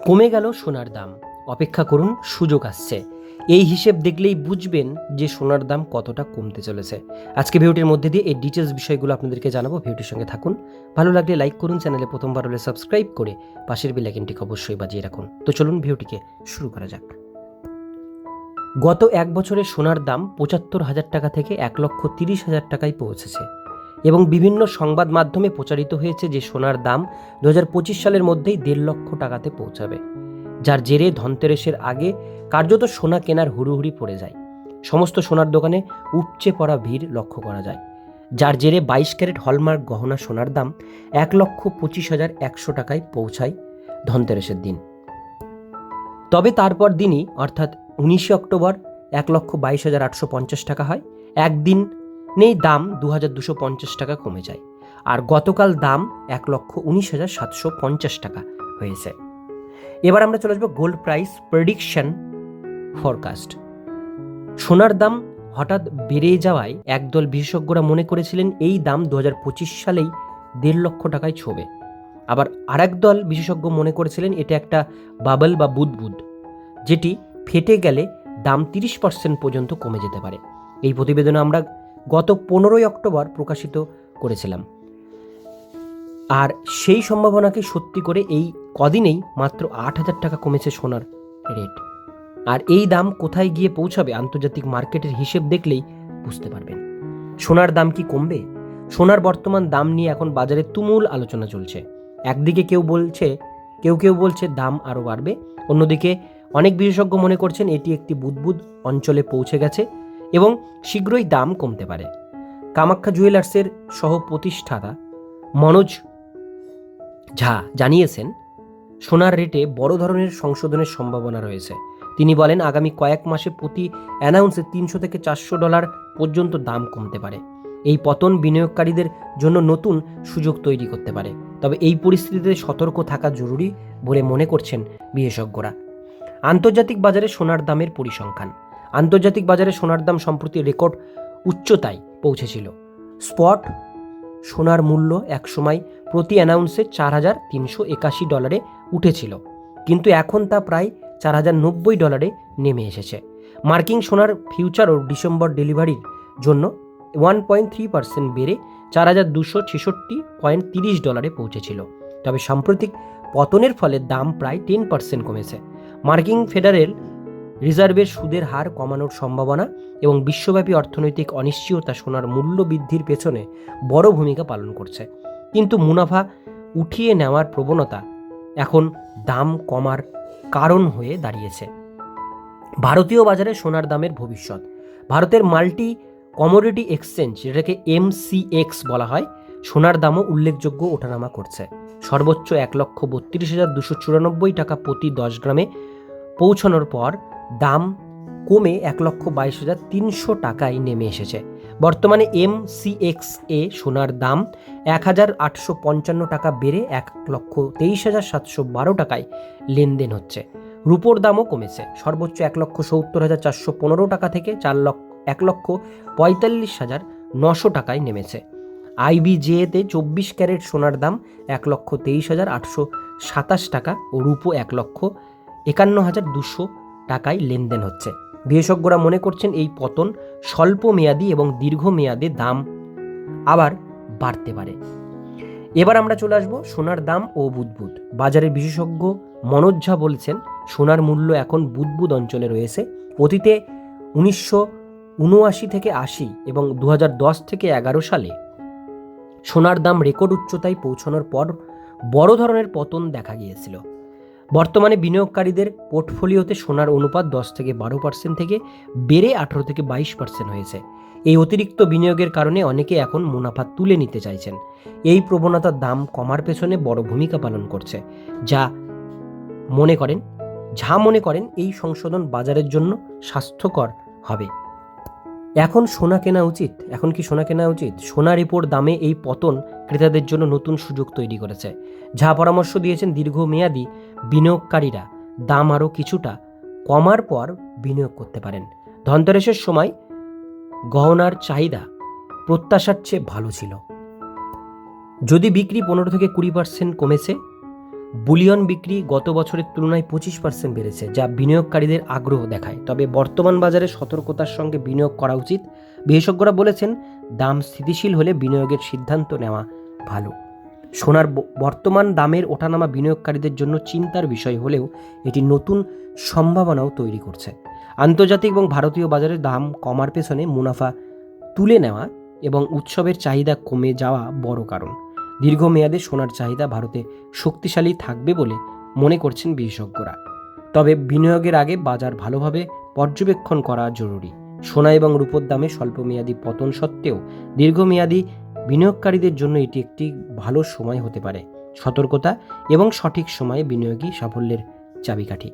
কমে গেল সোনার দাম। অপেক্ষা করুন, সুযোগ আসছে। এই হিসেব দেখলেই বুঝবেন যে সোনার দাম কতটা কমতে চলেছে। আজকে ভিডিওটির মধ্যে দিয়ে এই ডিটেলস বিষয়গুলো আপনাদেরকে জানাব। ভিডিওটির সঙ্গে থাকুন। ভালো লাগলে লাইক করুন, চ্যানেলে প্রথমবার হলে সাবস্ক্রাইব করে পাশের বেলাইকেনটিকে অবশ্যই বাজিয়ে রাখুন। তো চলুন ভিডিওটিকে শুরু করা যাক। গত এক বছরে সোনার দাম পঁচাত্তর হাজার টাকা থেকে এক লক্ষ তিরিশ হাজার টাকায় পৌঁছেছে। এবং বিভিন্ন সংবাদ মাধ্যমে প্রচারিত হয়েছে যে সোনার দাম দু হাজার পঁচিশ সালের মধ্যেই দেড় লক্ষ টাকাতে পৌঁছাবে, যার জেরে ধনতেরাসের আগে কার্যত সোনা কেনার হুড়ুহুড়ি পড়ে যায়। সমস্ত সোনার দোকানে উপচে পড়া ভিড় লক্ষ্য করা যায়, যার জেরে বাইশ ক্যারেট হলমার্ক গহনা সোনার দাম এক লক্ষ পঁচিশ হাজার একশো টাকায় পৌঁছায় ধনতেরাসের দিন। তবে তারপর দিনই, অর্থাৎ উনিশে অক্টোবর, এক লক্ষ বাইশ হাজার আটশো পঞ্চাশ টাকা হয়। একদিন নেই, দাম দু হাজার দুশো পঞ্চাশ টাকা কমে যায়। আর গতকাল দাম এক লক্ষ উনিশ হাজার সাতশো পঞ্চাশ টাকা হয়েছে। এবার আমরা চলে আসব গোল্ড প্রাইস প্রেডিকশন ফরকাস্ট সোনার দাম হঠাৎ বেড়ে যাওয়ায় একদল বিশেষজ্ঞরা মনে করেছিলেন এই দাম দু হাজার পঁচিশ সালেই দেড় লক্ষ টাকায় ছোবে। আবার আরেক দল বিশেষজ্ঞ মনে করেছিলেন এটা একটা বাবল বা বুদবুদ, যেটি ফেটে গেলে দাম তিরিশ পার্সেন্ট পর্যন্ত কমে যেতে পারে। এই প্রতিবেদনে আমরা গত পনেরোই অক্টোবর প্রকাশিত করেছিলাম। আর সেই সম্ভাবনাকে সত্যি করে এই কদিনেই মাত্র আট হাজার টাকা কমেছে সোনার রেট। আর এই দাম কোথায় গিয়ে পৌঁছাবে আন্তর্জাতিক মার্কেটের হিসেব দেখলেই বুঝতে পারবেন। সোনার দাম কি কমবে? সোনার বর্তমান দাম নিয়ে এখন বাজারে তুমুল আলোচনা চলছে। একদিকে কেউ বলছে, কেউ কেউ বলছে দাম আরও বাড়বে। অন্যদিকে অনেক বিশেষজ্ঞ মনে করছেন এটি একটি বুদবুদ অঞ্চলে পৌঁছে গেছে। এবং শীঘ্রই দাম কমতে পারে। কামাখ্যা জুয়েলার্সের সহ প্রতিষ্ঠাতা মনোজ ঝা জানিয়েছেন, সোনার রেটে বড় ধরনের সংশোধনের সম্ভাবনা রয়েছে। তিনি বলেন, আগামী কয়েক মাসে প্রতি অ্যানাউন্সে তিনশো থেকে চারশো ডলার পর্যন্ত দাম কমতে পারে। এই পতন বিনিয়োগকারীদের জন্য নতুন সুযোগ তৈরি করতে পারে। তবে এই পরিস্থিতিতে সতর্ক থাকা জরুরি বলে মনে করছেন বিশেষজ্ঞরা। আন্তর্জাতিক বাজারে সোনার দামের পরিসংখ্যান। আন্তর্জাতিক বাজারে সোনার দাম সম্প্রতি রেকর্ড উচ্চতায় পৌঁছেছিল। স্পট, সোনার মূল্য একসময় প্রতি অ্যানাউন্সে চার হাজার তিনশো একাশি ডলারে উঠেছিল, কিন্তু এখন তা প্রায় চার হাজার নব্বই ডলারে নেমে এসেছে। মার্কিং সোনার ফিউচারও ডিসেম্বর ডেলিভারির জন্য ওয়ান পয়েন্ট থ্রি পার্সেন্ট বেড়ে চার হাজার দুশো ছেষট্টি পয়েন্ট তিরিশ ডলারে পৌঁছেছিল, তবে সাম্প্রতিক পতনের ফলে দাম প্রায় টেন পার্সেন্ট কমেছে। মার্কিন ফেডারেল রিজার্ভের সুদের হার কমানোর সম্ভাবনা এবং বিশ্বব্যাপী অর্থনৈতিক অনিশ্চয়তা সোনার মূল্য বৃদ্ধির পেছনে বড় ভূমিকা পালন করছে। কিন্তু মুনাফা উঠিয়ে নেওয়ার প্রবণতা এখন দাম কমার কারণ হয়ে দাঁড়িয়েছে। ভারতীয় বাজারে সোনার দামের ভবিষ্যৎ। ভারতের মাল্টি কমোডিটি এক্সচেঞ্জ, যেটাকে এমসিএক্স বলা হয়, সোনার দামও উল্লেখযোগ্য ওঠানামা করছে। সর্বোচ্চ এক লক্ষ বত্রিশ হাজার দুশো চুরানব্বই টাকা প্রতি দশ গ্রামে পৌঁছানোর পর দাম কমে এক লক্ষ বাইশ হাজার তিনশো টাকায় নেমে এসেছে। বর্তমানে এম সিএক্স এ সোনার দাম এক হাজার আটশো পঞ্চান্ন টাকা বেড়ে এক লক্ষ তেইশ হাজার সাতশো বারো টাকায় লেনদেন হচ্ছে। রুপোর দামও কমেছে। সর্বোচ্চ এক লক্ষ সত্তর হাজার চারশো পনেরো টাকা থেকে চার লক্ষ, এক লক্ষ পঁয়তাল্লিশ হাজার নশো টাকায় নেমেছে। আইবিজেতে চব্বিশ ক্যারেট সোনার দাম এক লক্ষ তেইশ হাজার আটশো সাতাশ টাকা ও রূপো এক লক্ষ একান্ন হাজার দুশো টাকায় লেনদেন হচ্ছে। বিশেষজ্ঞরা মনে করছেন এই পতন স্বল্প মেয়াদী এবং দীর্ঘ মেয়াদে দাম আবার বাড়তে পারে। এবার আমরা চলে আসব সোনার দাম ও বুদবুদ। বাজারের বিশেষজ্ঞ মনোজ ঝা বলছেন, সোনার মূল্য এখন বুদবুদ অঞ্চলে রয়েছে। অতীতে উনিশশো উনআশি থেকে আশি এবং দু দশ থেকে এগারো সালে সোনার দাম রেকর্ড উচ্চতায় পৌঁছানোর পর বড় ধরনের পতন দেখা গিয়েছিল। বর্তমানে বিনিয়োগকারীদের পোর্টফোলিওতে সোনার অনুপাত দশ থেকে বারো পার্সেন্ট থেকে বেড়ে আঠারো থেকে বাইশ পার্সেন্ট হয়েছে। এই অতিরিক্ত বিনিয়োগের কারণে অনেকে এখন মুনাফা তুলে নিতে চাইছেন। এই প্রবণতার দাম কমার পেছনে বড় ভূমিকা পালন করছে, যা মনে করেন, যা মনে করেন এই সংশোধন বাজারের জন্য স্বাস্থ্যকর হবে। এখন সোনা কেনা উচিত, এখন কি সোনা কেনা উচিত? সোনা রিপোর্ট দামে এই পতন ক্রেতাদের জন্য নতুন সুযোগ তৈরি করেছে। যা পরামর্শ দিয়েছেন দীর্ঘমেয়াদী বিনিয়োগকারীরা। দাম আরও কিছুটা কমার পর বিনিয়োগ করতে পারেন। ধনতেরাসের সময় গহনার চাহিদা প্রত্যাশার চেয়ে ভালো ছিল। যদি বিক্রি পনেরো থেকে কুড়ি পার্সেন্ট কমেছে বুলিয়ন বিক্রি গত বছরের তুলনায় পঁচিশ পার্সেন্ট বেড়েছে, যা বিনিয়োগকারীদের আগ্রহ দেখায়। তবে বর্তমান বাজারে সতর্কতার সঙ্গে বিনিয়োগ করা উচিত। বিশেষজ্ঞরা বলেছেন, দাম স্থিতিশীল হলে বিনিয়োগের সিদ্ধান্ত নেওয়া ভালো। সোনার বর্তমান দামের ওঠানামা বিনিয়োগকারীদের জন্য চিন্তার বিষয় হলেও এটি নতুন সম্ভাবনাও তৈরি করছে। আন্তর্জাতিক এবং ভারতীয় বাজারে দাম কমার পেছনে মুনাফা তুলে নেওয়া এবং উৎসবের চাহিদা কমে যাওয়া বড় কারণ। দীর্ঘমেয়াদে সোনার চাহিদা ভারতে শক্তিশালী থাকবে বলে মনে করছেন বিশেষজ্ঞরা। তবে বিনিয়োগের আগে বাজার ভালোভাবে পর্যবেক্ষণ করা জরুরি। সোনা এবং রূপোর দামে স্বল্পমেয়াদী পতন সত্ত্বেও দীর্ঘমেয়াদী বিনিয়োগকারীদের জন্য এটি একটি ভালো সময় হতে পারে। সতর্কতা এবং সঠিক সময়ে বিনিয়োগই সাফল্যের চাবিকাঠি।